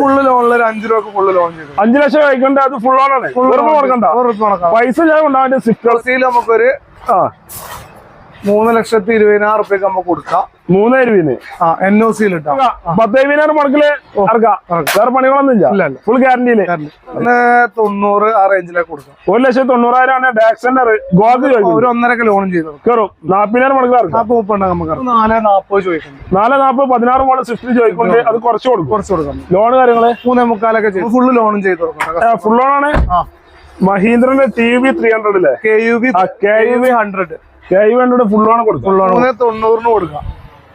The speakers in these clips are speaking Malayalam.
ഫുള്ള് ലോൺ ഒരു അഞ്ചു രൂപ ഫുള്ള് ലോൺ ചെയ്തു. അഞ്ചു ലക്ഷം കഴിക്കണ്ട അത് ഫുൾ വെറുതെ കൊടുക്കണ്ട. പൈസ ഞാൻ ഉണ്ടാവും സിക്സ് ബ്രസീൽ നമുക്കൊരു ആ. മൂന്ന് ലക്ഷത്തി ഇരുപതിനായിരം റുപ്യക്ക് നമുക്ക് കൊടുക്കാം. മൂന്ന് രൂപന് ആ എൻ ഒ സിയിൽ ഇട്ടാം പത്തേവിനായിരം മുടക്കിൽ വേറെ പണികളൊന്നും ഇല്ല. ഫുൾ ഗ്യാരണ്ടിയിൽ തൊണ്ണൂറ് ആ റേഞ്ചിലേക്ക് കൊടുക്കാം. ഒരു ലക്ഷത്തി തൊണ്ണൂറായിരം ആണ് ഡാക്സെന്റർ ഗോൾഡ് ചോദിക്കും ഒരു ഒന്നരക്ക് ലോൺ ചെയ്തു. കയറും നാപ്പതിനായിരം മുടക്കിൽ നമുക്ക് നാല് നാൽപ്പത് ചോദിക്കുന്നു. നാല് നാൽപ്പത് പതിനാറ് മോൾ സ്വിഫ്റ്റ് ചോദിക്കുന്നത് അത് കുറച്ച് കൊടുക്കും. കുറച്ച് കൊടുക്കാം. ലോൺ കാര്യങ്ങൾ? മൂന്നേ മുക്കാലൊക്കെ ചെയ്തു. ഫുള്ള് ലോണും ചെയ്ത് കൊടുക്കണം. ഫുൾ ലോൺ ആണ്. മഹീന്ദ്രന്റെ ടി വി ത്രീ ഹൺഡ്രഡ് അല്ലേ K U B K U B hundred K V hundred full on കൊടുക്കും മൂന്നേ തൊണ്ണൂറിന് കൊടുക്കാം.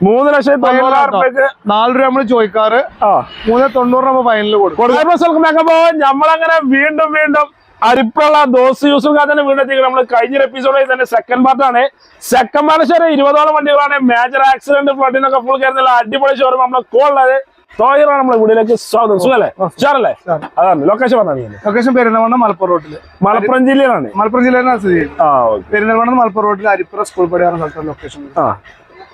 മൂന്ന് ലക്ഷത്തി തൊണ്ണൂറായിരം രൂപയ്ക്ക് നാല് രൂപ നമ്മൾ ചോദിക്കാറ്. ആ. മൂന്നേ തൊണ്ണൂറിന് നമ്മൾ ഫൈനൽ കൊടുക്കും. നമ്മളങ്ങനെ വീണ്ടും വീണ്ടും അരിപ്പുള്ള ദോസ് യൂസും തന്നെ വീണ്ടെത്തിക്കുക നമ്മൾ കഴിഞ്ഞ എപ്പിസോഡിൽ തന്നെ സെക്കൻഡ് പാർട്ടാണ് സെക്കൻഡ് പാർട്ട് ശരി ഇരുപതോളം വണ്ടികളാണ്. മേജർ ആക്സിഡന്റ് ഫ്ലഡിനൊക്കെ ഫുൾ കയറുന്നില്ല അടിപൊളി ഷോറും നമ്മളെ കോളിലത് തോയറാണ് നമ്മളെ വീടിലേക്ക് സ്വാഗതം. സുഖല്ലേ? ഷാറല്ലേ അതാണ് ലൊക്കേഷൻ പറഞ്ഞാൽ ലൊക്കേഷൻ പെരുന്നവണ്ണം മലപ്പുറം റോഡിൽ മലപ്പുറം ജില്ലയിലാണ്. മലപ്പുറം ജില്ലയിലാണ് സ്ഥിതി പെരുന്നവണ്ണം ആ ഓക്കെ. പെരുന്തൽമണ്ണ മലപ്പുറം റോഡിൽ അരിപ്പുറ സ്കൂൾ പടിയാണ് സ്ഥലത്താണ് ലൊക്കേഷൻ ആ.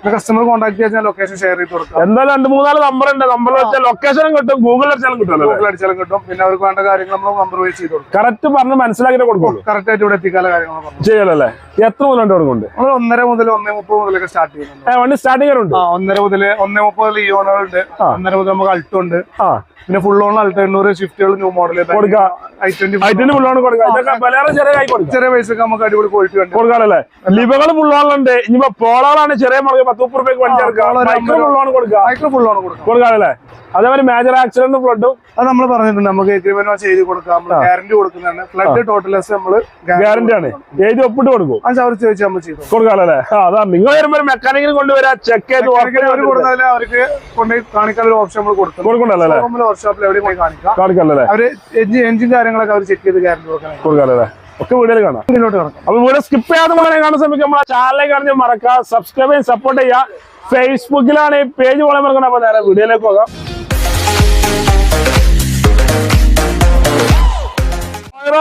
കസ്റ്റമർ കോൺടാക്ട് ചെയ്യാൻ ലൊക്കേഷൻ ഷെയർ ചെയ്ത് കൊടുക്കാം. എന്തായാലും രണ്ട് മൂന്നാൽ നമ്പർ ഉണ്ട്. നമ്പർ വെച്ചാൽ ലൊക്കേഷനും കിട്ടും. ഗൂഗിൾ അടിച്ചാലും കിട്ടും ഗൂഗിൾ അടിച്ചാലും കിട്ടും. പിന്നെ അവർക്ക് വേണ്ട കാര്യങ്ങൾ നമ്മൾ നമ്പർ വൈസ് ചെയ്ത് കൊടുക്കും. കറക്റ്റ് പറഞ്ഞ് മനസ്സിലാക്കി കൊടുക്കും കറക്റ്റ് ആയിട്ട് ഇവിടെ എത്തിക്കാനുള്ള കാര്യങ്ങൾ ചെയ്യലല്ലേ? എത്ര മുതലുണ്ട് കൊടുക്കുന്നുണ്ട് നമ്മൾ ഒന്നര മുതൽ ഒന്നേ മുപ്പത് മുതലൊക്കെ സ്റ്റാർട്ട് ചെയ്യുന്നുണ്ട്. വണ്ടി സ്റ്റാർട്ടിംഗ് ഉണ്ട് ഒന്നര മുതൽ ഒന്നേ മുപ്പത് ഉണ്ട് ഒന്നര മുതൽ നമുക്ക് അൾട്ടോ ഉണ്ട്. ആ. പിന്നെ ഫുൾ ഓൺ അൾട്ടോ എണ്ണൂറ് സ്വിഫ്റ്റുകൾ ന്യൂ മോഡൽ കൊടുക്കാം. ഐ ട്വന്റി ഫുൾ ഓൺ കൊടുക്കാം. ചെറിയ പൈസ നമുക്ക് അടിപൊളി ക്വാളിറ്റി കൊടുക്കാനല്ലേ ലിബകൾ ഓണുണ്ട് ഇനിയിപ്പോ പോളാണ് ചെറിയ മുളക് പത്ത് മുപ്പത് രൂപയ്ക്ക് വണ്ടി ഇറക്കാം മൈക്രോ കൊടുക്കാം മൈക്രോ ഫുൾ ഓൺ കൊടുക്കാം കൊടുക്കാനല്ലേ? അതേപോലെ മേജർ ആക്സിഡന്റ് ഫ്ലഡും അത് നമ്മൾ പറഞ്ഞിട്ടുണ്ട്. നമുക്ക് എഗ്രിമെന്റ് ചെയ്ത് കൊടുക്കാം. ഗ്യാരണ്ടി കൊടുക്കുന്നതാണ്. ഫ്ലഡ് ടോട്ടലസ് നമ്മൾ ഗ്യാരണ്ടി ആണ്. എഴുതി ഒപ്പിട്ട് കൊടുക്കും. അവർ ചോദിച്ചാൽ നമ്മൾ ചെയ്തു കൊടുക്കാനല്ലേ? ആ അതാ. നിങ്ങൾ വരുമ്പോൾ ഒരു കൊണ്ടുവരാ. ചെക്ക് ചെയ്ത് മെക്കാനിക്കൽ അവർക്ക് കൊണ്ടുപോയി കാണിക്കാൻ ഒരു ഓപ്ഷൻ നമ്മൾ കൊടുക്കും. കൊടുക്കണ്ടല്ലേ? വർക്ക്ഷോപ്പിൽ എവിടെയും പോയി കാണിക്കാം. കാണിക്കല്ലേ അവർ എഞ്ചിൻ കാര്യങ്ങളൊക്കെ അവർ ചെക്ക് ചെയ്ത് ഗ്യാരണ്ടി കൊടുക്കണം. കൊടുക്കാനല്ലേ? ഒക്കെ വീഡിയോയിൽ കാണാം. ഇതിലോട്ട് കാണാം. അപ്പൊ വീഡിയോ സ്കിപ്പ് ചെയ്യാതെ മകനെ കാണാൻ ശ്രമിക്കും നമ്മളെ ചാനലിലേക്ക് കാണിച്ച് മറക്കുക സബ്സ്ക്രൈബ് ചെയ്യാൻ സപ്പോർട്ട് ചെയ്യുക ഫേസ്ബുക്കിലാണ് ഈ പേജ് പോലെ മറക്കണം അപ്പൊ നേരെ വീഡിയോയിലേക്ക് പോകാം.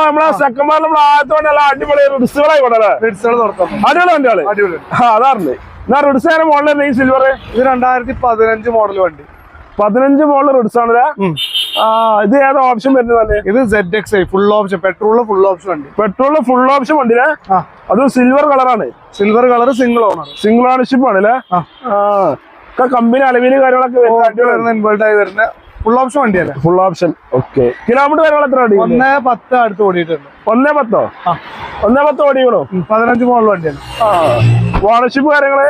നമ്മളെ സെക്കൻഡ് നമ്മളെ ആദ്യത്തോടെ അടിപൊളി റിഡ്സുകളായി കൊണ്ടല്ലേ അടിപൊളി വണ്ടികൾ. അതാറുണ്ട് എന്നാ റിഡ്സ് മോഡൽ ഈ സിൽവർ ഇത് രണ്ടായിരത്തി പതിനഞ്ച് മോഡൽ വണ്ടി. പതിനഞ്ച് മോഡൽ റിഡ്സ് ആണല്ലേ ഇത് ഏതാ ഓപ്ഷൻ വരുന്നത് ഇത് Z X I full option പെട്രോളിൽ full option ഉണ്ട് പെട്രോളിൽ ഫുൾ ഓപ്ഷൻ വണ്ടിയിലെ അത് സിൽവർ കളറാണ് silver colour single owner single ownership ആണല്ലേ കമ്പനി അലവിന് കാര്യങ്ങളൊക്കെ ഇൻവേർട്ടായി വരുന്ന ഫുൾ ഓപ്ഷൻ വണ്ടിയല്ലേ ഫുൾ ഓപ്ഷൻ ഓക്കെ കിലോമീറ്റർ കാര്യങ്ങൾ എത്ര ഓടി ഒന്നേ പത്ത് അടുത്ത് ഓടിയിട്ടുണ്ട്. ഒന്നേ പത്തോ? ഒന്നേ പത്ത് ഓടിക്കണോ? പതിനഞ്ച് മോഡൽ വണ്ടിയാണ്. ആ. ഓണർഷിപ്പ് കാര്യങ്ങൾ?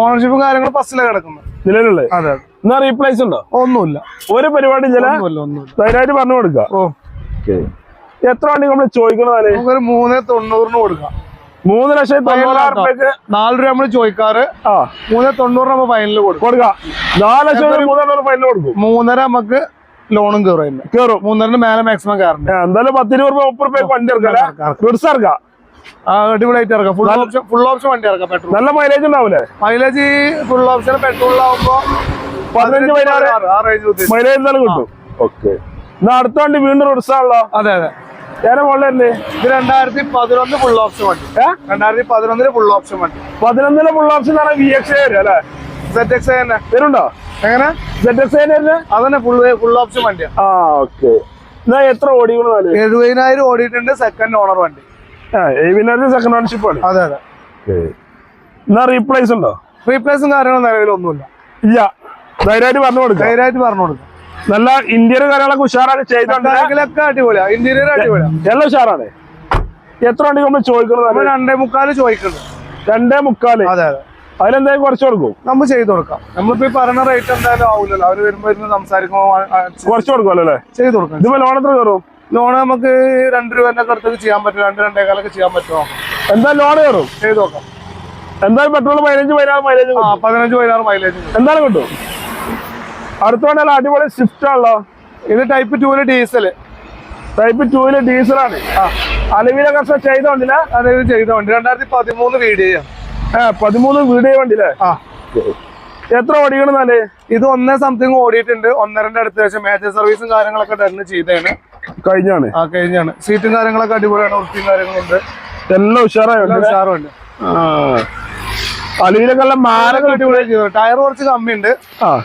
ഓണർഷിപ്പും കാര്യങ്ങളും ബസ്സിലാണ് കിടക്കുന്നത്. നിലവിലുള്ളത്? അതെ. എന്നാ റീപ്ലേസ് ഉണ്ടോ? ഒന്നുമില്ല. ഒരു പരിപാടി ധൈര്യമായിട്ട് പറഞ്ഞു കൊടുക്കുക. എത്ര വണ്ടി നമ്മൾ ചോദിക്കണതാൽ നമുക്കൊരു മൂന്ന് തൊണ്ണൂറിന് കൊടുക്കാം. മൂന്ന് ലക്ഷത്തി തൊണ്ണൂറായിരം രൂപയ്ക്ക് നാല് രൂപ നമ്മൾ ചോദിക്കാറ്. ആ. മൂന്ന് തൊണ്ണൂറ് നമ്മൾ ഫൈനലിൽ കൊടുക്കും. കൊടുക്കാം. നാല് ലക്ഷം മൂന്നെണ്ണം ഫൈനൽ കൊടുക്കും. മൂന്നര നമുക്ക് ലോണും കയറും കയറും മൂന്നരന് മേലെ മാക്സിമം കയറുണ്ട് ആ, എന്തായാലും പത്ത് രൂപ മുപ്പത് രൂപയ്ക്ക് വണ്ടി ഇറക്കാം. അടിപൊളിയായിട്ട് ഇറക്കാം. ഫുൾ ഓപ്ഷൻ ഫുൾ ഓപ്ഷൻ വണ്ടി ഇറക്കാം പെട്രോൾ നല്ല മൈലേജ് ഉണ്ടാവില്ലേ മൈലേജ് ഫുൾ ഓപ്ഷൻ പെട്രോളിലാവുമ്പോ പതിനഞ്ച് പതിനാറ് മൈലേജ് നല്ല കിട്ടും. ഓക്കെ എന്നാ അടുത്ത വണ്ടി വീണ്ടും അതെ അതെ. ഏറെ മോളിലല്ലേ ഇത് രണ്ടായിരത്തി പതിനൊന്ന് ഫുൾ ഓപ്ഷൻ വണ്ടി. രണ്ടായിരത്തി പതിനൊന്നിൽ ഫുൾ ഓപ്ഷൻ വണ്ടി. പതിനൊന്നിലെ ഫുൾ ഓപ്ഷൻ ആണ് വി എക്സ് വരും അല്ലേ? സെറ്റ് എക്സ് തന്നെ. വരുന്നുണ്ടോ? എങ്ങനെ? സെറ്റ് എക്സ് വരുന്നത് അതന്നെ ഫുൾ ഫുൾ ഓപ്ഷൻ വണ്ടിയാണ് ആ ഓക്കെ എന്നാ എത്ര ഓടിയുള്ള നാല്? എഴുപതിനായിരം ഓടിയിട്ടുണ്ട് സെക്കൻഡ് ഓണർ വണ്ടി. സെക്കൻഡ് ഓൺഷിപ്പ് ആണ്. അതെ അതെ. എന്നാ റീപ്ലേസ് ഉണ്ടോ? റീപ്ലേസും കാര്യങ്ങളും നിലവിലൊന്നുമില്ല ഇല്ല. ധൈര്യമായിട്ട് പറഞ്ഞു കൊടുക്കും. ധൈര്യമായിട്ട് പറഞ്ഞു കൊടുക്കും. നല്ല ഇന്റീരിയർ കാര്യങ്ങളൊക്കെ ഉഷാറാണ് ചെയ്തോണ്ട് ബാങ്കിലൊക്കെ അടിപൊളിയാ. ഇന്റീരിയർ അടിപൊളിയാ. എല്ലാം ഉഷാറാണ്. എത്ര വണ്ടി നമ്മൾ ചോദിക്കുന്നത്? രണ്ടേ മുക്കാൽ ചോദിക്കുന്നത് രണ്ടേ മുക്കാൽ? അതെ അതെ. അതിലെന്തായാലും കുറച്ച് കൊടുക്കും. നമ്മൾ ചെയ്ത് കൊടുക്കാം. നമ്മളിപ്പോ ഈ പറയുന്ന റേറ്റ് എന്തായാലും ആവില്ലല്ലോ അവർ വരുമ്പോ ഇരുന്ന് സംസാരിക്കുമ്പോ കുറച്ച് കൊടുക്കുമല്ലോ അല്ലേ? ചെയ്ത് കൊടുക്കാം. ഇതിപ്പോ ലോൺ എത്ര കയറും? ലോണ് നമുക്ക് രണ്ട് രൂപ തന്നെ അടുത്തൊക്കെ ചെയ്യാൻ പറ്റും. രണ്ട് രണ്ടേക്കാലൊക്കെ ചെയ്യാൻ പറ്റുമോ എന്താ ലോൺ കയറും. ചെയ്ത് നോക്കാം. എന്തായാലും പെട്രോൾ പതിനഞ്ച് പതിനാറ് മൈലേജ് ആ പതിനഞ്ച് പതിനാറ് മൈലേജ് എന്തായാലും കിട്ടും. അടുത്ത വണ്ടി അടിപൊളി സ്വിഫ്റ്റ് ആണല്ലോ. ഇത് type tool diesel type tool ഡീസലാണ് അലവിലെ കർഷക ചെയ്ത വണ്ടിയില്ല അതായത് ചെയ്ത വണ്ടി. രണ്ടായിരത്തി പതിമൂന്ന് വീഡിയോ ഏ പതിമൂന്ന് വീഡിയോ വണ്ടിയില്ലേ ആ. എത്ര ഓടിക്കണം എന്നാൽ? ഇത് ഒന്നേ സംതിങ് ഓടിയിട്ടുണ്ട്. ഒന്നരണ്ട് അടുത്ത് ശേഷം മേജർ സർവീസും കാര്യങ്ങളൊക്കെ തന്നെ ചെയ്തതാണ് കഴിഞ്ഞാണ്. ആ കഴിഞ്ഞാണ്. സീറ്റും കാര്യങ്ങളൊക്കെ അടിപൊളിയാണ് വൃത്തിയും കാര്യങ്ങളുണ്ട് എല്ലാം ഉഷാറായി? എല്ലാം വണ്ടി ഉഷാറുണ്ട് അലുവിലൊക്കെ നല്ല മാലൊക്കെ അടിപൊളിയായി ചെയ്തു ടയർ കുറച്ച് കമ്മിയുണ്ട്.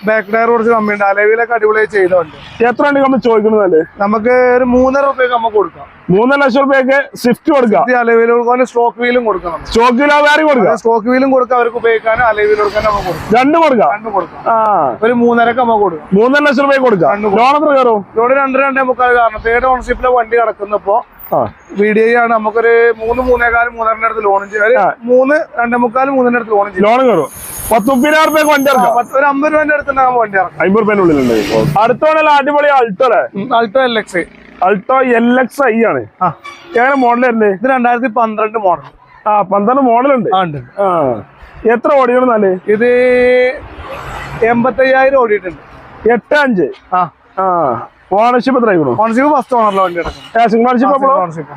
ബാക്ക് ടയർ കുറച്ച് കമ്മിയുണ്ട്. അലവിലൊക്കെ അടിപൊളിയായി ചെയ്തോണ്ട് എത്ര ഉണ്ട് നമ്മൾ ചോദിക്കുന്നതല്ലേ നമുക്ക് ഒരു മൂന്നര റുപ്യക്ക് നമുക്ക് കൊടുക്കാം. മൂന്നര ലക്ഷം റുപ്യക്ക് സ്വിഫ്റ്റ് കൊടുക്കാം. അലവിലും അലവിൽ കൊടുക്കാൻ സ്റ്റോക്ക് വീലും കൊടുക്കണം വീലും വേറെ കൊടുക്കാം. സ്ട്രോക്ക് വീലും കൊടുക്കാം. അവർക്ക് ഉപയോഗിക്കാനും അലവിൽ കൊടുക്കാനും നമുക്ക് കൊടുക്കാം. രണ്ടും കൊടുക്കാം. രണ്ടും കൊടുക്കാം. ആ. ഒരു മൂന്നരക്ക് നമുക്ക് കൊടുക്കാം. മൂന്നര ലക്ഷം റുപ്യ കൊടുക്കാം. ലോൺ എത്ര കയറും? ലോൺ രണ്ട് രണ്ടേ മുക്കാൽ. കാരണം തേർഡ് ഓണർഷിപ്പിലെ വണ്ടി കിടക്കുന്നപ്പോ വി ഡി ഐ ആണ്. നമുക്കൊരു മൂന്ന് മൂന്നേകാലും മൂന്നരന്റെ അടുത്ത് ലോൺ ചെയ്യാം. മൂന്ന് രണ്ടേ മുക്കാലും മൂന്നിന്റെ അടുത്ത് ലോൺ ചെയ്യാം. ലോൺ കയറും. പത്ത് മുപ്പതിനായിരം റുപ്യക്ക് വണ്ടി ഇറക്കാം ഒരു അമ്പത് രൂപന്റെ അടുത്ത് നമുക്ക് വണ്ടി ഇറക്കാം. അമ്പത് റുപ്യന്റെ ഉള്ളിലുണ്ട്. അടുത്തോണല്ല അടിപൊളി അൾട്ടോ അല്ലേ? Alto L X Alto L X I ആണ്. ആ. എങ്ങനെ മോഡൽ വരുന്നത്? ഇത് രണ്ടായിരത്തി പന്ത്രണ്ട് മോഡൽ ആ പന്ത്രണ്ട് മോഡലുണ്ട് ആ ഉണ്ട്. എത്ര ഓടിയാണ് എന്നാൽ ഇത് എൺപത്തയ്യായിരം ഓടിയിട്ടുണ്ട്. എട്ട് അഞ്ച്. ആ. ആ. ഓണർഷിപ്പ് എത്ര ഓണർഷിപ്പ് ഫസ്റ്റ് ഓണറിലെ വണ്ടി ഓണർഷിപ്പ്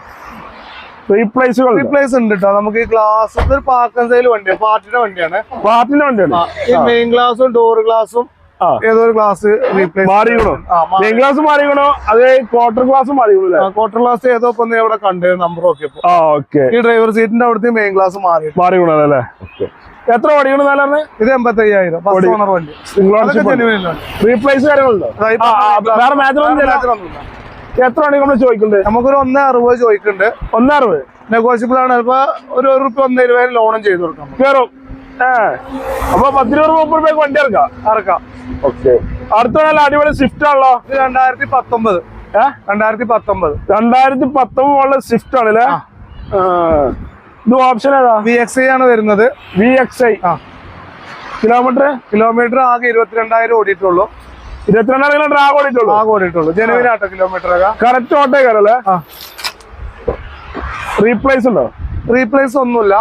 റീപ്ലേസുകൾ റീപ്ലേസ് ഉണ്ട് കേട്ടോ നമുക്ക് ഗ്ലാസ് ഒരു പാർക്ക് സൈൽ വണ്ടിയാണ് പാർട്ടിന്റെ വണ്ടിയാണ്. പാർട്ടിന്റെ വണ്ടിയാണ്. ഈ മെയിൻ ഗ്ലാസും ഡോർ ഗ്ലാസും ഏതോ ഒരു ഗ്ലാസ് റീപ്ലേസ് മെയിൻ ക്ലാസ് മാറിക്കണോ അതേ ക്വാർട്ടർ ഗ്ലാസ് ക്വാർട്ടർ ഗ്ലാസ് ഏതോ ഇപ്പൊ ഒന്ന് ഇവിടെ കണ്ടു നമ്പർ നോക്കിയപ്പോ. ഈ ഡ്രൈവർ സീറ്റിന്റെ അവിടുത്തെ മെയിൻ ഗ്ലാസ് മാറി മാറി അല്ലേ? എത്ര എന്നാലും ഇത് എൺപത്തി അയ്യായിരം. റീപ്ലേസ് കാര്യങ്ങളുണ്ടോ? വേറെ ഒന്നും. എത്ര മണി നമ്മൾ ചോദിക്കണ്ടേ? നമുക്കൊരു ഒന്നേ അറുപത് ചോദിക്കുന്നുണ്ട് ഒന്നറുപത്. നെഗോഷ്യബിൾ ആണ്. ചിലപ്പോ ഒരു ഒരു റുപ്യ ഒന്നേ രൂപ ലോണും ചെയ്ത് കൊടുക്കാം. കയറും ഏ. അപ്പൊ പത്തിരുപത് മുപ്പത് രൂപയ്ക്ക് വണ്ടി ഇറക്കാം? ഇറക്കാം. ഓക്കെ. അടുത്ത നല്ല അടിപൊളി സ്വിഫ്റ്റ് ആണല്ലോ? ഇത് രണ്ടായിരത്തി പത്തൊമ്പത്. ഏ? രണ്ടായിരത്തി പത്തൊമ്പത്. രണ്ടായിരത്തി പത്തൊമ്പത് ഉള്ള സ്വിഫ്റ്റ് ആണല്ലേ. ഇത് ഓപ്ഷൻ ഏതാ? വി എക്സ് ഐ ആണ് വരുന്നത്. വി എക്സ് ഐ ആ. കിലോമീറ്റർ കിലോമീറ്റർ ആകെ ഇരുപത്തിരണ്ടായിരം ഓടിയിട്ടുള്ളൂ. ഇരുപത്തിരണ്ടായിരം കിലോമീറ്റർ ആകെ ഓടിയിട്ടുള്ളൂ? ആകെ ഓടിയിട്ടുള്ളൂ. ജനുവരി ആട്ടോ കിലോമീറ്റർ കറക്റ്റ് ഓട്ടേ കയറല്ലേ? ആ. റീപ്ലേസ് ഉണ്ടോ? റീപ്ലേസ് ഒന്നുമില്ല.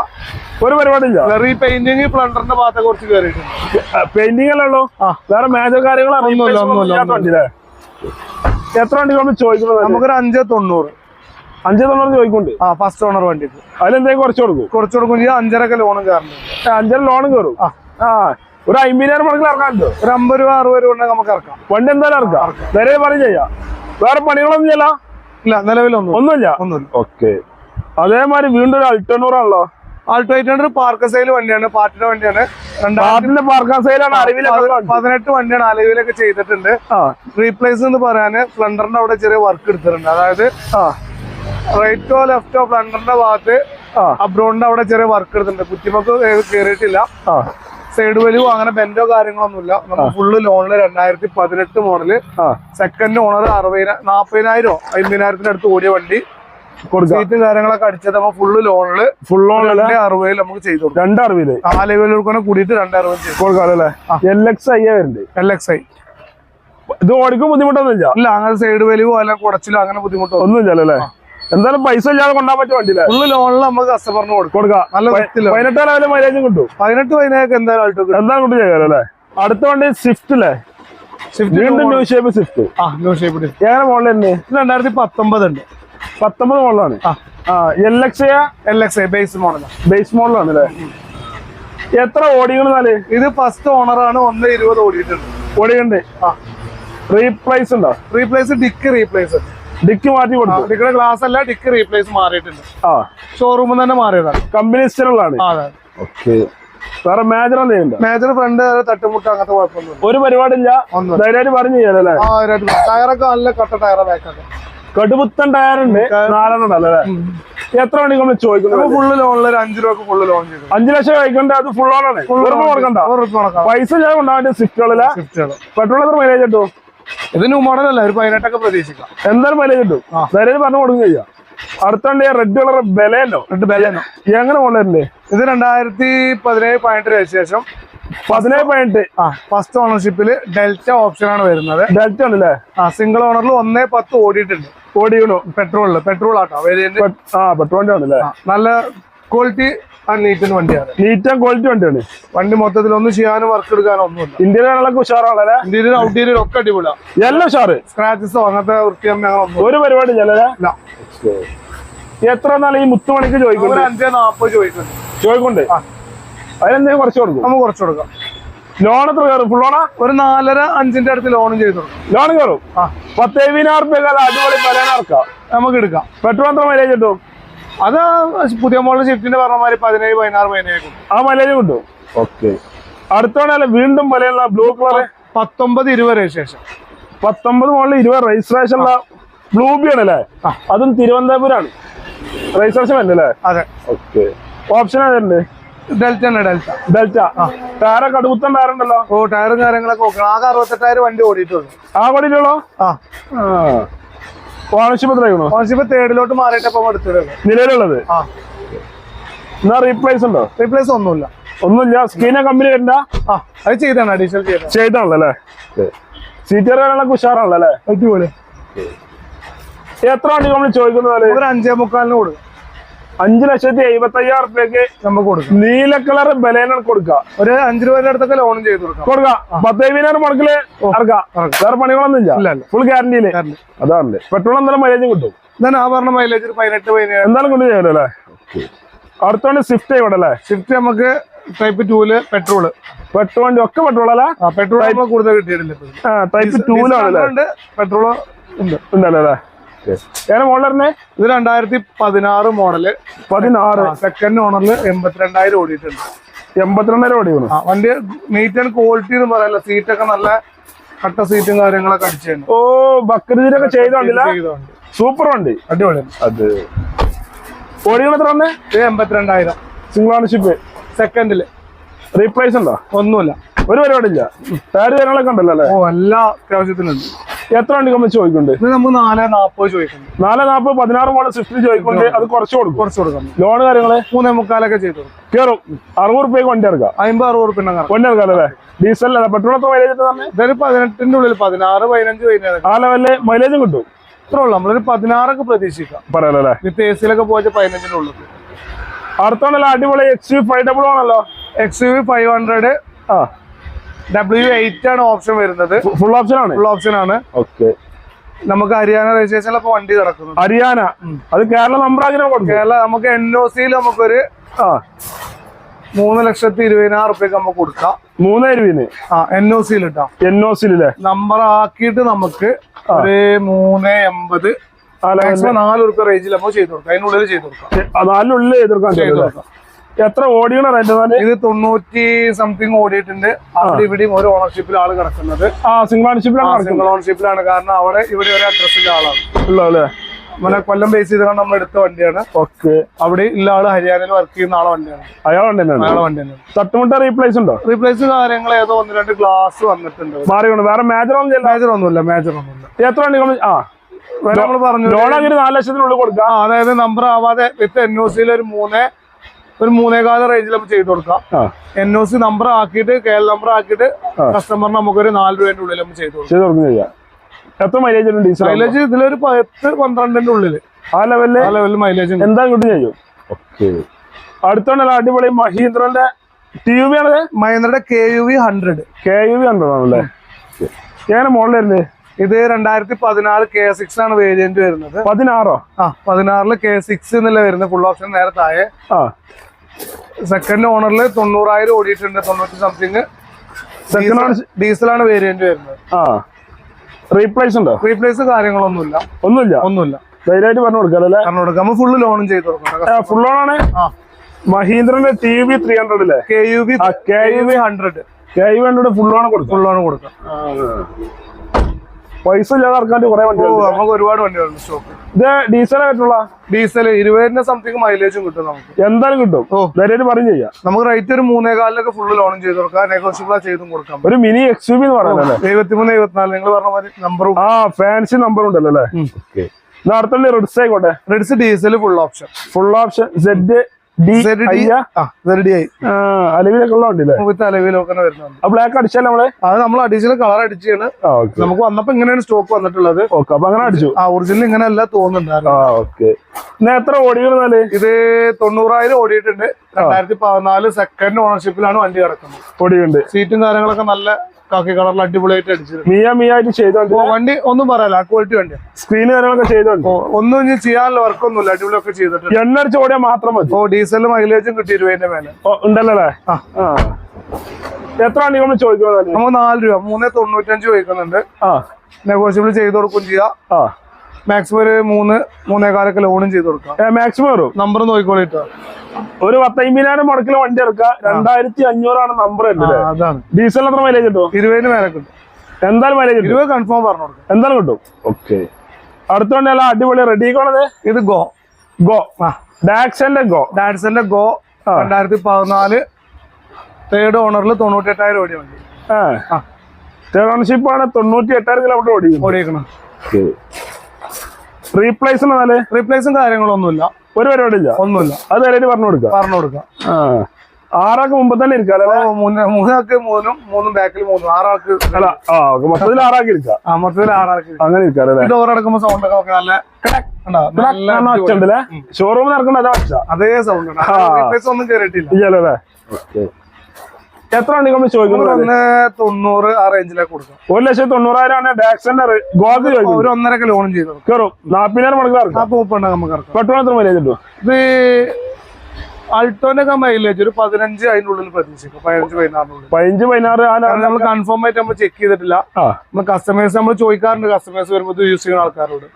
ഒരു പരിപാടി ഇല്ല റീപെയിന്റിങ് പ്ലണ്ടറിന്റെ ഭാഗത്തെ കുറച്ച് കയറിയിട്ടുണ്ട്. പെയിന്റിംഗ് അല്ലേ ഉള്ളൂ? വേറെ മേജർ കാര്യങ്ങൾ അറിയുന്നില്ല. ഒന്നുമില്ല, എത്ര വണ്ടി നമ്മൾ ചോദിക്കുന്നത്? നമുക്കൊരു അഞ്ച് തൊണ്ണൂറ്. അഞ്ച് തൊണ്ണൂറ് ചോദിക്കുന്നുണ്ട്. ആ ഫസ്റ്റ് ഓണർ വണ്ടിക്ക് അതിലെന്തെങ്കിലും കുറച്ച് കൊടുക്കും? കുറച്ച് കൊടുക്കും അഞ്ചര അഞ്ചരക്ക് ലോണും കയറുന്നുണ്ട് അഞ്ചര ലോണും കയറും ആ. ഒരു അമ്പതിനായിരം മണിക്കൂർ ഇറങ്ങാമല്ലോ ഒരു അമ്പത് രൂപ അറുപത് രൂപ ഉണ്ടെങ്കിൽ നമുക്ക് ഇറക്കാം. വണ്ടി എന്തായാലും ഇറക്കാം. നേരെ പറയും ചെയ്യാം. വേറെ പണികളൊന്നും ചെയ്യല? ഇല്ല നിലവിലൊന്നും ഒന്നുമില്ല? ഒന്നുമില്ല. ഓക്കെ. അതേമാതിരി വീണ്ടും ഒരു അൾട്ടോണൂറാണല്ലോ ആൾട്ടോ എയ്റ്റ് ഹൺഡ്രഡ് പാർക്ക സൈൽ വണ്ടിയാണ്. പാർട്ടിയുടെ വണ്ടിയാണ് രണ്ടാമത്തെ പാർക്ക സൈലാണ് അറിവിലൊക്കെ പതിനെട്ട് വണ്ടിയാണ് അലവിലൊക്കെ ചെയ്തിട്ടുണ്ട്. ആ. റീപ്ലേസ് എന്ന് പറയാന് സ്പ്ലണ്ടറിന്റെ അവിടെ ചെറിയ വർക്ക് എടുത്തിട്ടുണ്ട്. അതായത് ആ. റൈറ്റോ ലെഫ്റ്റോ ഫ്ലണ്ടറിന്റെ ഭാഗത്ത് അബ്രോണിന്റെ അവിടെ ചെറിയ വർക്ക് എടുത്തിട്ടുണ്ട്. കുറ്റിമക്ക് കയറിയിട്ടില്ല സൈഡ് വലിയോ അങ്ങനെ ബെൻഡോ കാര്യങ്ങളൊന്നുമില്ല. നമുക്ക് ഫുള്ള് ലോണിൽ രണ്ടായിരത്തി പതിനെട്ട് മോഡൽ സെക്കൻഡ് ഓണർ അറുപതിനായിരം നാപ്പതിനായിരോ അമ്പതിനായിരത്തിന്റെ അടുത്ത് ഓടിയ വണ്ടി. സീറ്റും കാര്യങ്ങളൊക്കെ അടിച്ചത് നമ്മൾ ഫുള്ള് ലോണിൽ ഫുൾ അല്ലേ? അറുപതിൽ നമുക്ക് ചെയ്തു കൊടുക്കും. രണ്ടറിവിൽ ആ ലെവലിൽ കൂടിയിട്ട് രണ്ട് അറുപത് ചെയ്തു കൊടുക്കാം. അല്ലേ? എൽ എക്സ് ഐ വരുന്നുണ്ട് എൽ എക്സ് ഐ ഇത് ഓടിക്കും ബുദ്ധിമുട്ടൊന്നുമില്ല. ഇല്ല അങ്ങനെ സൈഡ് വലിയ അല്ല കുടച്ചിലോ അങ്ങനെ ബുദ്ധിമുട്ടോ ഒന്നുമില്ല അല്ലേ? എന്തായാലും പൈസ ഇല്ലാതെ കൊണ്ടാൻ പറ്റിയ വണ്ടിയില്ല ഫുള്ള് ലോണിൽ നമുക്ക് കസ്റ്റമറിന് കൊടുക്കും. നല്ല പതിനെട്ട് ലെവലിൽ മൈലേജും കിട്ടും. പതിനെട്ട് പതിനേഴൊക്കെ എന്തായാലും ആൾട്ടോ കിട്ടും. എന്താ കൊണ്ട് ചെയ്യാം അല്ലേ? അടുത്ത വണ്ടി സ്വിഫ്റ്റ് അല്ലേ വീണ്ടും ന്യൂ ഷേപ്പ് സ്വിഫ്റ്റ് ആ ന്യൂ ഷേപ്പ് എങ്ങനെ മോഡൽ തന്നെ രണ്ടായിരത്തി പത്തൊമ്പത് ഉണ്ട്. പത്തൊമ്പത് മോഡലാണ് L X L X base മോഡലാണ് ബേസ് മോഡലാണ് അല്ലേ എത്ര ഓടിക്കണെന്നാൽ ഇത് ഫസ്റ്റ് ഓണറാണ് ഒന്ന് ഇരുപത് ഓടിയിട്ടുണ്ട്. ഓടിയുണ്ട് ആ. റീപ്ലേസ് ഉണ്ടോ? റീപ്ലേസ് ഡിക്ക് റീപ്ലേസ് ഡിക്ക് മാറ്റി കൊടുത്തു. ഡിക്കിയുടെ ഗ്ലാസ് അല്ല ഡിക്ക് റീപ്ലേസ് മാറിയിട്ടുണ്ട്. ആ. ഷോറൂമിൽ തന്നെ മാറിയതാണ്. കമ്പനി സ്റ്റിലുള്ളതാണ് അതെ. ഓക്കെ വേറെ മേജർ എന്തെങ്കിലും മേജർ ഫ്രണ്ട് തട്ടുമുട്ട അങ്ങനത്തെ കുഴപ്പമൊന്നും ഒരു പരിപാടിയില്ല. ഒന്നും ധൈര്യമായിട്ട് പറഞ്ഞു ചെയ്യാലല്ലേ ടയറൊക്കെ നല്ല കട്ട ടയറ ബാക്കൊക്കെ കടുപുത്തൻ ടയറുണ്ട് നാലെണ്ണം അല്ലേ? എത്ര മണിക്ക് നമ്മൾ ചോദിക്കുന്നത് ഫുള്ള് ലോണിൽ ഒരു അഞ്ചു രൂപക്ക് ഫുള്ള് ലോൺ ചെയ്തു അഞ്ചു ലക്ഷം കഴിക്കണ്ട അത് ഫുൾ ഓണാണ് കൊടുക്കണ്ട. പൈസ ഞാൻ ഉണ്ടാവേണ്ട സ്വിഫ്റ്റുകളിലെ പെട്രോൾ എത്ര മൈലേജ് കിട്ടും? ഇത് ന്യൂ മോഡൽ അല്ല ഒരു പതിനെട്ടൊക്കെ പ്രതീക്ഷിക്കാം. എന്തായാലും വില കിട്ടും. വിലയിൽ പറഞ്ഞു കൊടുക്കും ചെയ്യാം. അടുത്ത വണ്ടി റെഡ് കളർ ബലയല്ലോ റെഡ് ബലയല്ലോ എങ്ങനെ മോഡലല്ലേ ഇത് രണ്ടായിരത്തി പതിനേഴ് പതിനെട്ട് രജിസ്ട്രേഷൻ പതിനേഴ് പതിനെട്ട്. ആ ഫസ്റ്റ് ഓണർഷിപ്പിൽ ഡെൽറ്റ ഓപ്ഷൻ ആണ് വരുന്നത്. ഡെൽറ്റ ഉണ്ടല്ലേ? ആ സിംഗിൾ ഓണറിൽ ഒന്നേ പത്ത് ഓടിയിട്ടുണ്ട്. ഓടിയുള്ളൂ പെട്രോളിൽ പെട്രോൾ ആട്ടോ വേരിയന്റ് ആ പെട്രോളിന്റെ ആണല്ലേ? നല്ല ക്വാളിറ്റി ആൻഡ് നീറ്റിന് വണ്ടിയാണ്. നീറ്റ് ആൻഡ് ക്വാളിറ്റി വണ്ടിയാണ്. വണ്ടി മൊത്തത്തിൽ ഒന്നും ചെയ്യാനും വർക്ക് എടുക്കാനോ ഒന്നും ഇന്ത്യയിലാണല്ലോ ഉഷാറാണല്ലേ ഇന്ത്യയിൽ ഔട്ടീരിയർ ഒക്കെ അടിപൊളിയാണ് എല്ലാം ഉഷാറ്. സ്ക്രാച്ചസോ അങ്ങനത്തെ വൃത്തി ഒരു പരിപാടി ഇല്ല. എത്ര നാളെ ഈ മുത്തുമണിക്ക് ഒരു ചോദിക്കുന്നുണ്ട്? അഞ്ചേ നാപ്പത് ചോദിക്കുന്നുണ്ട്. ചോദിക്കുന്നുണ്ട്. അതിനെന്തെങ്കിലും കുറച്ച് കൊടുക്കും? നമുക്ക് കുറച്ച് കൊടുക്കാം. ലോൺ എത്ര കയറും? ഫുൾ ലോണാ ഒരു നാലര അഞ്ചിന്റെ അടുത്ത് ലോണും ചെയ്തു ലോൺ കയറും? പത്തേ പത്തേവിനായിരം റുപ്യ അടിപൊളി പലാനർക്കാം നമുക്ക് എടുക്കാം. പെട്രോൾ എത്ര മൈലേജ് കിട്ടും? അത് പുതിയ മോഡൽ ഷിഫ്റ്റിന്റെ പറഞ്ഞ മാതിരി പതിനേഴ് പതിനാറ് പതിനേഴ് ആ മൈലേജ് കിട്ടും. ഓക്കെ. അടുത്തോണ്ടല്ലേ വീണ്ടും വിലയുള്ള ബ്ലൂ കളർ പത്തൊമ്പത് ഇരുപത് രജിസ്ട്രേഷൻ പത്തൊമ്പത് മോഡൽ ഇരുപത് രജിസ്ട്രേഷൻ ഉള്ള ബ്ലൂ ബി ആണല്ലേ? അല്ലേ അതും തിരുവനന്തപുരമാണ് രജിസ്ട്രേഷൻ അല്ലേ അതെ. ഓക്കെ. ഓപ്ഷൻ ഏതുണ്ട്? ഡെൽറ്റ തന്നെ ഡെൽറ്റ ഡെൽറ്റ ടയറൊക്കെ അടുത്തം ടയറുണ്ടല്ലോ ഓ ടയറും കാര്യങ്ങളൊക്കെ നോക്കണം ആകെ അറുപത്തെട്ടായിരം വണ്ടി ഓടിയിട്ടുള്ളൂ. ആ. കൊടിയിലുള്ളോ ആ. ഓണർഷിപ്പ് എത്രയാണോ ഓണർഷിപ്പ് തേർഡിലോട്ട് എടുത്തത് നിലവിലുള്ളത്? എന്നാ റീപ്ലേസ് ഉണ്ടോ? റീപ്ലേസ് ഒന്നുമില്ല. ഒന്നുമില്ല. സ്കീന കമ്പനി വരണ്ട? ആ അത് ചെയ്താണ് അഡീഷണൽ ചെയ്താണ് ചെയ്താണല്ലേ? സീറ്റർ വരാനുള്ള ഉഷാറാണല്ലോ അല്ലേ? അടിപൊളി. എത്ര വണ്ടി നമ്മൾ ചോദിക്കുന്നത് ഒരു അഞ്ചേ മുക്കാലിന് കൊടുക്കും. അഞ്ചു ലക്ഷത്തി എഴുപത്തി അയ്യായിരം റുപ്യക്ക് നമുക്ക് കൊടുക്കാം. നീല കളർ ബലേനാണ് കൊടുക്കുക ഒരു അഞ്ചു രൂപയുടെ അടുത്തൊക്കെ ലോണും ചെയ്ത് കൊടുക്കാം. കൊടുക്കാം. പത്തേവിനായിരം മുടക്കിൽ ഇറക്കാം. വേറെ പണികളൊന്നും ഇല്ല. ഫുൾ ഗ്യാരണ്ടിയിൽ അതാണല്ലേ അതാണ്. പെട്രോൾ എന്തായാലും മൈലേജ് കിട്ടും. എന്താണ് ആ മൈലേജ് പതിനെട്ട് പതിനേഴ്. എന്തായാലും കൊണ്ട് ചെയ്യാലോ അല്ലേ? അടുത്തോണ്ട് സ്വിഫ്റ്റ് ഇവിടെ അല്ലേ? സ്വിഫ്റ്റ് നമുക്ക് ടൈപ്പ് ടൂൽ പെട്രോൾ പെട്രോൾ വണ്ടി ഒക്കെ പെട്രോൾ അല്ല? പെട്രോൾ കൂടുതൽ കിട്ടിയിട്ടില്ല ടൈപ്പ് ടൂലാണ് പെട്രോൾ ഉണ്ട്. ഉണ്ടല്ലോ അല്ലേ? ഏറെ മോളിലറിനെ ഇത് രണ്ടായിരത്തി പതിനാറ് മോഡൽ പതിനാറ് സെക്കൻഡ് ഓണറിൽ എൺപത്തിരണ്ടായിരം ഓടിയിട്ടുണ്ട്. എൺപത്തിരണ്ടായിരം ഓടി വീണു വണ്ടി നീറ്റ് ആൻഡ് ക്വാളിറ്റി എന്ന് പറയല്ല. സീറ്റൊക്കെ നല്ല കട്ട സീറ്റും കാര്യങ്ങളൊക്കെ അടിച്ചു ഓ ബക്രീദിനൊക്കെ ചെയ്തോണ്ടില്ല സൂപ്പർ വണ്ടി. അടിപൊളി. അത്. ഓടികൾ എത്ര വന്നേ? എൺപത്തിരണ്ടായിരം. സിംഗിൾ ഓണർഷിപ്പ് സെക്കൻഡിൽ റീപ്ലേസ് ഉണ്ടോ? ഒന്നുമില്ല. ഒരു പരിപാടിയില്ല. ടയർ കാര്യങ്ങളൊക്കെ ഉണ്ടല്ലോ അല്ലേ? ഓ എല്ലാ അത്യാവശ്യത്തിനുണ്ട് എത്ര ഉണ്ട് നമ്മൾ ചോദിക്കുന്നുണ്ട്? നമ്മൾ നാല് നാൽപ്പത് ചോദിക്കുന്നു നാല് നാൽപ്പത് പതിനാറ് മോഡൽ സ്വിഫ്റ്റ് ചോദിക്കുന്നുണ്ട്. അത് കുറച്ച് കൊടുക്കും. കുറച്ച് കൊടുക്കണം ലോൺ കാര്യങ്ങൾ? മൂന്നേ മുക്കാലൊക്കെ ചെയ്തു കേറും. കയറും അറുപത് റുപ്യക്ക് വണ്ടി ഇറക്കാം. അമ്പത് അറുപത് റുപ്യ വണ്ടി ഇറക്കാം അല്ലേ? ഡീസൽ അല്ല. പെട്രോൾ എത്ര മൈലേജ് ഇതൊരു പതിനെട്ടിന്റെ ഉള്ളിൽ പതിനാറ് പതിനഞ്ച് പതിനേഴ് ആ ലെവലിൽ മൈലേജും കിട്ടും. ഇത്ര ഉള്ളൂ. നമ്മളൊരു പതിനാറൊക്കെ പ്രതീക്ഷിക്കാം. പറയാലോ വിത്ത് എ സിയിലൊക്കെ പോയിട്ട് പതിനഞ്ചിന്റെ ഉള്ളിൽ. അടുത്തോണ്ടല്ലോ അടിപൊളി എക്സ് യു ഫൈവ് ഡബിൾ ആണല്ലോ. എക്സ് യു ഫൈവ് ഹൺഡ്രഡ് ആ. ഡബ്ല്യു എയ്റ്റ് ആണ് ഓപ്ഷൻ വരുന്നത്. ഫുൾ ഓപ്ഷൻ ആണ്? ഫുൾ ഓപ്ഷൻ ആണ്. ഓക്കെ നമുക്ക് ഹരിയാന രജിസ്ട്രേഷനിലപ്പോ വണ്ടി നടക്കുന്നു. ഹരിയാന? അത് കേരള നമ്പർ അങ്ങനെ കൊടുക്കും. കേരള നമുക്ക് എൻ ഒ സിയിൽ നമുക്കൊരു ആ. മൂന്ന് ലക്ഷത്തി ഇരുപതിനായിരം റുപ്യക്ക് നമുക്ക് കൊടുക്കാം. മൂന്നായിരം ആ എൻ ഒ സിയിൽ ഇട്ടാ എൻ ഒ സിയിൽ നമ്പർ ആക്കിയിട്ട് നമുക്ക് ഒരു മൂന്ന് എൺപത് മാക്സിമം നാല് റുപ്യ റേഞ്ചിൽ നമുക്ക് ചെയ്ത് കൊടുക്കാം. അതിനുള്ളിൽ ചെയ്ത് കൊടുക്കാം. നാലിനുള്ളിൽ ചെയ്തു കൊടുക്കാം. എത്ര ഓടിയണ റേറ്റ് ഇത് തൊണ്ണൂറ്റി സംതിങ് ഓടിയിട്ടുണ്ട്. അവിടെ ഇവിടെയും ഒരു ഓണർഷിപ്പിൽ ആൾ കിടക്കുന്നത്. ആ സിംഗിൾ ഓണർഷിപ്പിലാണ് സിംഗിൾ ഓണർഷിപ്പിലാണ് കാരണം അവിടെ ഇവിടെ ഒരു അഡ്രസ്സിന്റെ ആളാണ്. ഉള്ളൂ അല്ലേ നമ്മളെ കൊല്ലം ബേസ് ചെയ്താണ് നമ്മൾ എടുത്ത വണ്ടിയാണ്. ഓക്കെ. അവിടെ ഉള്ള ആൾ ഹരിയാനയിൽ വർക്ക് ചെയ്യുന്ന ആളെ വണ്ടിയാണ്. അയാൾ തന്നെയാണ് അയാളെ വണ്ടി തട്ടുമുട്ട റീപ്ലേസ് ഉണ്ടോ? റീപ്ലേസ് കാര്യങ്ങൾ ഏതോ ഒന്ന് രണ്ട് ഗ്ലാസ് വന്നിട്ടുണ്ട്. മാറിയുണ്ട് വേറെ മേജർ ഒന്നും മേജർ ഒന്നുമില്ല മേജർ ഒന്നുമില്ല. എത്ര വണ്ടി ആ. നമ്മൾ പറഞ്ഞു ലോൺ അങ്ങനെ നാല് ലക്ഷത്തിനുള്ളിൽ കൊടുക്കാം. അതായത് നമ്പർ ആവാതെ വിത്ത് എൻ ഒ സിയിൽ ഒരു മൂന്ന് ഒരു മൂന്നേകാല റേഞ്ചിൽ നമുക്ക് ചെയ്ത് കൊടുക്കാം. എൻ ഒ സി നമ്പർ ആക്കിയിട്ട് കെ എൽ നമ്പർ ആക്കിയിട്ട് കസ്റ്റമറിന് നമുക്കൊരു നാല് രൂപേന്റെ ഉള്ളിൽ നമുക്ക് ചെയ്ത് കൊടുക്കാം. എത്ര മൈലേജ് ഉണ്ട് ഡീസൽ മൈലേജ് ഇതിലൊരു പത്ത് പന്ത്രണ്ടിന്റെ ഉള്ളിൽ. ആ ലെവലിൽ ആ ലെവലിൽ മൈലേജ് എന്താ കിട്ടും ചെയ്യും? ഓക്കെ അടുത്തോണ്ടല്ലോ അടിപൊളി മഹീന്ദ്രന്റെ ടി യു വി ആണത്? മഹീന്ദ്രന്റെ K U V hundred K U V hundred ആണല്ലേ? എങ്ങനെ വരുന്നത്? ഇത് രണ്ടായിരത്തി പതിനാറ് കെ സിക്സ് ആണ് വേരിയന്റ് വരുന്നത്. പതിനാറോ? ആ പതിനാറിൽ കെ സിക്സ് എന്നല്ലേ വരുന്നത് ഫുൾ ഓപ്ഷൻ നേരത്തായ സെക്കൻഡ് ഓണറിൽ തൊണ്ണൂറായിരം ഓടിയിട്ടുണ്ട് തൊണ്ണൂറ്റി സംതിങ് സെക്കൻഡ് ആണ് ഡീസലാണ് വേരിയന്റ് വരുന്നത്. ആ. റീപ്ലേസ് ഉണ്ടോ? റീപ്ലേസ് കാര്യങ്ങളൊന്നുമില്ല. ഒന്നുമില്ല? ഒന്നുമില്ല. ധൈര്യമായിട്ട് പറഞ്ഞു കൊടുക്കാല്ലേ പറഞ്ഞു കൊടുക്കാം. നമ്മൾ ഫുള്ള് ലോണും ചെയ്ത് കൊടുക്കണം ഫുൾ ലോൺ ആണ്? മഹീന്ദ്രന്റെ ടി വി ത്രീ ഹൺഡ്രഡ് അല്ലേ K U B K U B hundred K U hundred full loan കൊടുക്കും. ഫുൾ ലോൺ കൊടുക്കാം. പൈസ ഇല്ലാതെ ഇറക്കാണ്ട് കുറെ വണ്ടി നമുക്ക് ഒരുപാട് വണ്ടികളുണ്ട് സ്റ്റോക്ക് ഇത് ഡീസൽ ആയിട്ടുള്ള ഡീസൽ ഇരുപതിന്റെ സംതിങ് മൈലേജും കിട്ടും നമുക്ക്. എന്തായാലും കിട്ടും. ഓ. ധൈര്യം പറഞ്ഞു ചെയ്യാം. നമുക്ക് റേറ്റ് ഒരു മൂന്നേകാലിലൊക്കെ ഫുള്ള് ലോണും ചെയ്ത് കൊടുക്കാം. നെഗോഷ്യബിൾ ചെയ്തും കൊടുക്കാം. ഒരു മിനി എക്സ് യു ബി എന്ന് പറയുന്നത് എഴുപത്തിമൂന്ന് എഴുപത്തിനാല് നിങ്ങൾ പറഞ്ഞ മാതിരി നമ്പർ ആ ഫാൻസി നമ്പർ ഉണ്ടല്ലോ അല്ലേ? അടുത്തുള്ള റെഡ്സ് ആയിക്കോട്ടെ. Ritz diesel full option full option Z black അടിച്ചാൽ നമ്മൾ? അത് നമ്മൾ അഡീഷണൽ കളർ അടിച്ചാണ് നമുക്ക് വന്നപ്പോ ഇങ്ങനെയാണ് സ്റ്റോക്ക് വന്നിട്ടുള്ളത്. ഓക്കെ അപ്പൊ അങ്ങനെ അടിച്ചു. ആ ഒറിജിനൽ ഇങ്ങനെയല്ല തോന്നുന്നുണ്ടായിരുന്നു. ആ ഓക്കെ എന്നാ എത്ര ഓടികളെന്നാൽ ഇത് തൊണ്ണൂറായിരം ഓടിയിട്ടുണ്ട്. രണ്ടായിരത്തി പതിനാല് സെക്കൻഡ് ഓണർഷിപ്പിലാണ് വണ്ടി കിടക്കുന്നത്. ഓടിയുണ്ട്. സീറ്റും കാര്യങ്ങളൊക്കെ നല്ല കാക്കി കളറിൽ അടിപൊളിയായിട്ട് അടിച്ചത് മിയ മിയ ആയിട്ട് ചെയ്തോണ്ട് ഓ, വണ്ടി ഒന്നും പറയാല ക്വാളിറ്റി വണ്ടി. സ്ക്രീൻ കാര്യങ്ങളൊക്കെ ചെയ്തോണ്ട്. ഓ ഒന്നും ഇനി ചെയ്യാനുള്ള വർക്കൊന്നുമില്ല അടിപൊളിയൊക്കെ ചെയ്തിട്ടുണ്ട്. എണ്ണ അടിച്ച് ഓടിയാൽ മാത്രം മതി. ഓ ഡീസൽ മൈലേജും കിട്ടി രൂപേന്റെ മേലെ. ഉണ്ടല്ലേ ആ. എത്ര വണ്ടി നമ്മൾ ചോദിക്കുന്നത് നമ്മൾ നാല് രൂപ മൂന്ന് തൊണ്ണൂറ്റഞ്ച് ചോദിക്കുന്നുണ്ട്. ആ. നെഗോഷ്യബിൾ ചെയ്ത് കൊടുക്കും ചെയ്യാം. ആ. മാക്സിമം ഒരു മൂന്ന് മൂന്നേകാലൊക്കെ ലോണും ചെയ്ത് കൊടുക്കാം. മാക്സിമം വരും. നമ്പർ നോക്കിക്കോളിട്ടോ. ഒരു പത്തമ്പതിനായിരം മുടക്കിൽ വണ്ടി എടുക്കാം രണ്ടായിരത്തി അഞ്ഞൂറാണ് നമ്പർ അതാണ്. ഡീസൽ എത്ര മൈലേജ് കിട്ടും? ഇരുപതിന് മേലെ കിട്ടും. എന്തായാലും മൈലേജ് ഇരുപത് കൺഫേം പറഞ്ഞു കൊടുക്കും. എന്തായാലും കിട്ടും? ഓക്കെ. അടുത്തോണ്ട് എല്ലാം അല്ല അടിപൊളി റെഡി ആക്കണത്? ഇത് ഗോ. ഗോ. ആ. ഡാക്സന്റെ ഗോ. ഡാക്സന്റെ ഗോ. രണ്ടായിരത്തി പതിനാല് തേർഡ് ഓണറിൽ തൊണ്ണൂറ്റി എട്ടായിരം ഓടിയ വണ്ടി. തേർഡ് ഓണർഷിപ്പാണ് തൊണ്ണൂറ്റി എട്ടായിരം കിലോമീറ്റർ ഓടി ഓടിയേക്കണം റീപ്ലേസ് എന്നാൽ റീപ്ലേസും കാര്യങ്ങളൊന്നുമില്ല. ഒരു പരിപാടി ഇല്ല ഒന്നുമില്ല. അത് നേരിട്ട് പറഞ്ഞു കൊടുക്കാം പറഞ്ഞു കൊടുക്കാം ആ. ആറാൾക്ക് മുമ്പ് തന്നെ ഇരിക്കാം മൂന്ന് മൂന്നാൾക്ക് മൂന്നും മൂന്നും ബാക്കിൽ മൂന്നും. ആറാൾക്ക് അല്ല മൊത്തത്തിൽ ആറാക്കി ഇരിക്കാം ആ മൊത്തത്തിൽ ആറാൾക്ക് അങ്ങനെ ഇരിക്കാം അല്ലേ? ഡോർ അടക്കുമ്പോ സൗണ്ട് ഒക്കെ നോക്കി നല്ല ഷോറൂമിൽ നടക്കണ്ട അതാ സൗണ്ട് ഒന്നും കേറിയിട്ടില്ല. ഇല്ലല്ലേ എത്ര ഉണ്ട് നമ്മൾ ചോദിക്കുന്നത്? തൊണ്ണൂറ് ആ റേഞ്ചിലേക്ക് കൊടുക്കാം. ഒരു ലക്ഷത്തി തൊണ്ണൂറായിരം ആണ് ഡാക്സന്റെ ചോദിക്കുന്നത്. ഒരു ഒന്നര ചെയ്തു കയറും നാപ്പതിനായിരം മണിക്കൂർ പോപ്പ് ഉണ്ട് നമുക്ക് പെട്രോൾ എത്ര മൈലേജ് കിട്ടും? ഇത് അൾട്ടോന്റെ മൈലേജ് ഒരു പതിനഞ്ച് അതിന്റെ ഉള്ളിൽ പ്രതീക്ഷിക്കും പതിനഞ്ച് പതിനാറിനുള്ളിൽ പതിനഞ്ച് പതിനാറ് നമ്മൾ കൺഫേം ആയിട്ട് നമ്മൾ ചെക്ക് ചെയ്തിട്ടില്ല. നമ്മൾ കസ്റ്റമേഴ്സ് നമ്മൾ ചോദിക്കാറുണ്ട്. കസ്റ്റമേഴ്സ് വരുമ്പോൾ യൂസ് ചെയ്യുന്ന ആൾക്കാരോട്.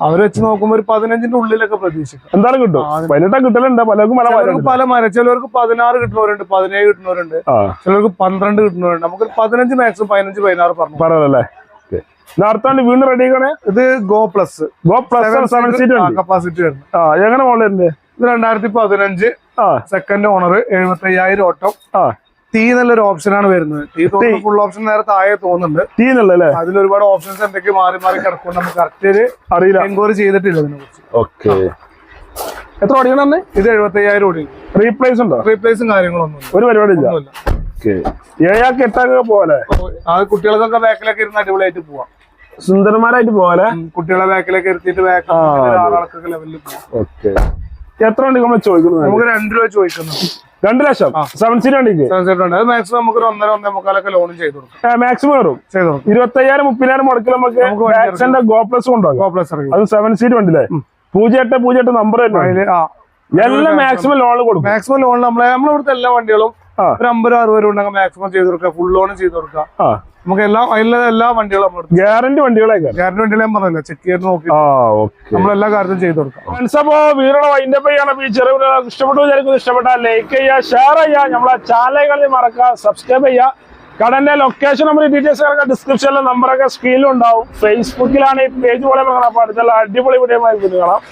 അവർ വെച്ച് നോക്കുമ്പോൾ ഒരു പതിനഞ്ചിന്റെ ഉള്ളിലൊക്കെ പ്രതീക്ഷിക്കും. എന്തായാലും കിട്ടും? പതിനെട്ടാ കിട്ടലുണ്ട്. പലർക്കും പല പല മര ചിലർക്ക് പതിനാറ് കിട്ടുന്നവരുണ്ട് പതിനേഴ് കിട്ടുന്നവരുണ്ട്. ചിലർക്ക് പന്ത്രണ്ട് കിട്ടുന്നവരുണ്ട്. നമുക്ക് പതിനഞ്ച് മാക്സിമം പതിനഞ്ച് പതിനാറ് പറഞ്ഞു. പറയാലല്ലേ അടുത്ത വണ്ടി റെഡി ആക്കണേ ഇത് go plus. Go plus capacity വരുന്നത് ആ എങ്ങനെ മോളുണ്ട് ഇത് രണ്ടായിരത്തി പതിനഞ്ച് സെക്കൻഡ് ഓണർ എഴുപത്തി അയ്യായിരം ഓട്ടം ആ. ടീ നല്ലൊരു ഓപ്ഷനാണ് വരുന്നത്. ടീ തോന്നുന്നത് ഫുൾ ഓപ്ഷൻ നേരെ താഴെ തോന്നുന്നുണ്ട്. തീന്നല്ലേ അതിൽ ഒരുപാട് ഓപ്ഷൻസ് എന്തൊക്കെ മാറി മാറി കിടക്കും നമുക്ക് കറക്റ്റ് അറിയില്ല. എൻക്വയറി ചെയ്തിട്ടില്ല ഇതിനെ കുറിച്ച്. ഓക്കെ. എത്ര ഓടിക്കണം ഇത് എഴുപത്തി അയ്യായിരം ഓടി. റീപ്ലേസ് ഉണ്ടോ? റീപ്ലേസും കാര്യങ്ങളൊന്നും ഒരു പരിപാടി ഇല്ല. ഏഴാക്ക് എട്ടാക്ക് പോലെ. ആ കുട്ടികൾക്കൊക്കെ ബാക്കിലൊക്കെ ഇരുന്ന് അടിപൊളിയായിട്ട് പോവാം. സുന്ദരന്മാരായിട്ട് പോലെ കുട്ടികളെ ബാക്കിലൊക്കെ ഇരുത്തിയിട്ട് ബാക്കിൽ ആറാൾക്കൊക്കെ ലെവലിൽ പോവാം. ഓക്കെ. എത്ര വണ്ടി നമ്മൾ ചോദിക്കുന്നത്? നമുക്ക് രണ്ടു രൂപ ചോദിക്കുന്നു. രണ്ട് ലക്ഷം. സെവൻ സീറ്റ് വണ്ടിക്ക്. മാക്സിമം നമുക്ക് ഒരു ഒന്നര ഒന്നേ മുക്കാലൊക്കെ ലോണും ചെയ്ത് കൊടുക്കാം. മാക്സിമം കയറും. ഇരുപത്തയ്യായിരം മുപ്പതിനായിരം മുടക്കി നമുക്ക് ആക്സന്റെ ഗോ പ്ലസ് കൊണ്ടുപോകാം. ഗോ പ്ലസ് അത് സെവൻ സീറ്റ് വണ്ടിയില്ലേ പൂജ്യം എട്ട് പൂജ്യം എട്ട് നമ്പർ എല്ലാം മാക്സിമം ലോൺ കൊടുക്കും. മാക്സിമം ലോൺ നമ്മളെ നമ്മളിവിടുത്തെ എല്ലാ വണ്ടികളും. ഒരു അമ്പത് അറുപത് രൂപ ഉണ്ടെങ്കിൽ മാക്സിമം ചെയ്ത് കൊടുക്കുക. ഫുൾ ലോൺ ചെയ്ത് കൊടുക്കുക. ആ. നമുക്ക് എല്ലാ അതിലെ എല്ലാ വണ്ടികളും നമ്മൾ ഗ്യാരണ്ടി വണ്ടികളൊക്കെ ഗ്യാരണ്ടി വണ്ടികളെ പറഞ്ഞില്ല? ചെക്ക് ചെയ്ത് നോക്കി. നമ്മൾ എല്ലാ കാര്യത്തിലും ചെയ്ത് കൊടുക്കാം. അപ്പോ വീടുള്ള വൈൻഡപ്പ് ചെയ്യണം. ഈ ചെറിയ ഇഷ്ടപ്പെട്ടു വിചാരിക്കുന്നത് ഇഷ്ടപ്പെട്ടാൽ ലൈക്ക് ചെയ്യുക ഷെയർ ചെയ്യുക. നമ്മളെ ചാനലുകളിൽ മറക്കുക സബ്സ്ക്രൈബ് ചെയ്യുക. കടന്റെ ലൊക്കേഷൻ നമ്പർ ഡീറ്റെയിൽസ് കിടക്കുക ഡിസ്ക്രിപ്ഷനിലെ നമ്പറൊക്കെ സ്ക്രീനിലുണ്ടാവും ഫേസ്ബുക്കിലാണ് ഈ പേജ് പോലെ അടുത്തുള്ള അടിപൊളി വീഡിയോ കാണാം.